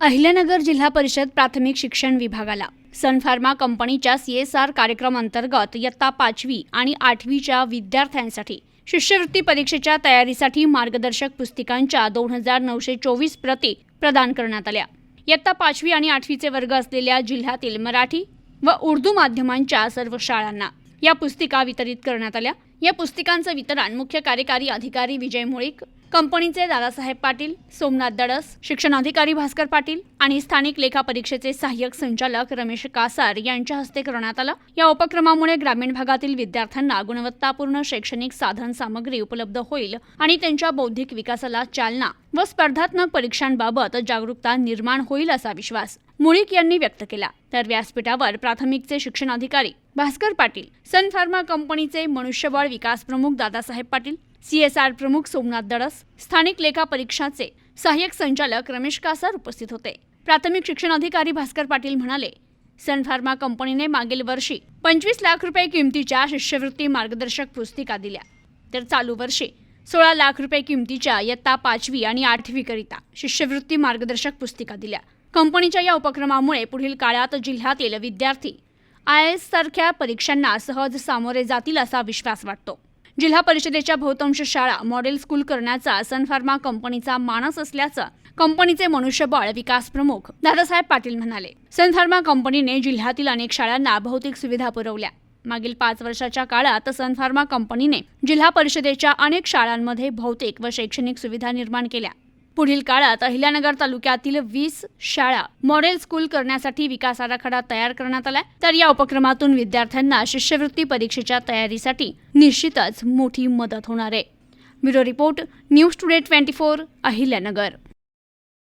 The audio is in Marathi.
अहिल्यानगर जिल्हा परिषद प्राथमिक शिक्षण विभागाला सन फार्मा कंपनीच्या सी एस आर कार्यक्रम अंतर्गत इयत्ता पाचवी आणि आठवीच्या विद्यार्थ्यांसाठी शिष्यवृत्ती परीक्षेच्या तयारीसाठी मार्गदर्शक पुस्तिकांच्या दोन हजार नऊशे चोवीस प्रती प्रदान करण्यात आल्या. इयत्ता पाचवी आणि आठवीचे वर्ग असलेल्या जिल्ह्यातील मराठी व उर्दू माध्यमांच्या सर्व शाळांना या पुस्तिका वितरित करण्यात आल्या. या पुस्तिकांचं वितरण मुख्य कार्यकारी अधिकारी विजय मुळीक कंपनीचे दादासाहेब पाटील सोमनाथ दडस शिक्षणाधिकारी भास्कर पाटील आणि स्थानिक लेखा परीक्षेचे सहाय्यक संचालक रमेश कासार यांच्या हस्ते करण्यात आला. या उपक्रमामुळे ग्रामीण भागातील विद्यार्थ्यांना गुणवत्तापूर्ण शैक्षणिक साधन सामग्री उपलब्ध होईल आणि त्यांच्या बौद्धिक विकासाला चालना व स्पर्धात्मक परीक्षांबाबत जागरूकता निर्माण होईल असा विश्वास मुळीक यांनी व्यक्त केला. तर व्यासपीठावर प्राथमिकचे शिक्षणाधिकारी भास्कर पाटील सन फार्मा कंपनीचे मनुष्यबळ विकास प्रमुख दादासाहेब पाटील सीएसआर प्रमुख सोमनाथ दडस स्थानिक लेखा परीक्षाचे सहाय्यक संचालक रमेश कासार उपस्थित होते. प्राथमिक शिक्षण अधिकारी भास्कर पाटील म्हणाले सन फार्मा कंपनीने मागील वर्षी पंचवीस लाख रुपये किमतीच्या शिष्यवृत्ती मार्गदर्शक पुस्तिका दिल्या. तर चालू वर्षी सोळा लाख रुपये किमतीच्या इयत्ता पाचवी आणि आठवीकरिता शिष्यवृत्ती मार्गदर्शक पुस्तिका दिल्या. कंपनीच्या या उपक्रमामुळे पुढील काळात जिल्ह्यातील विद्यार्थी आय एस सारख्या परीक्षांना सहज सामोरे जातील असा विश्वास वाटतो. जिल्हा परिषदेच्या बहुतांश शाळा मॉडेल स्कूल करण्याचा सन फार्मा कंपनीचा मानस असल्याचं कंपनीचे मनुष्यबळ विकास प्रमुख दादासाहेब पाटील म्हणाले. सन फार्मा कंपनीने जिल्ह्यातील अनेक शाळांना भौतिक सुविधा पुरवल्या. मागील पाच वर्षाच्या काळात सन फार्मा कंपनीने जिल्हा परिषदेच्या अनेक शाळांमध्ये भौतिक व शैक्षणिक सुविधा निर्माण केल्या. पुढील काळात अहिल्यानगर तालुक्यातील वीस शाळा मॉडेल स्कूल करण्यासाठी विकास आराखडा तयार करण्यात आला तर या उपक्रमातून विद्यार्थ्यांना शिष्यवृत्ती परीक्षेच्या तयारीसाठी निश्चितच मोठी मदत होणार आहे. Bureau report news today twenty four Ahilyanagar.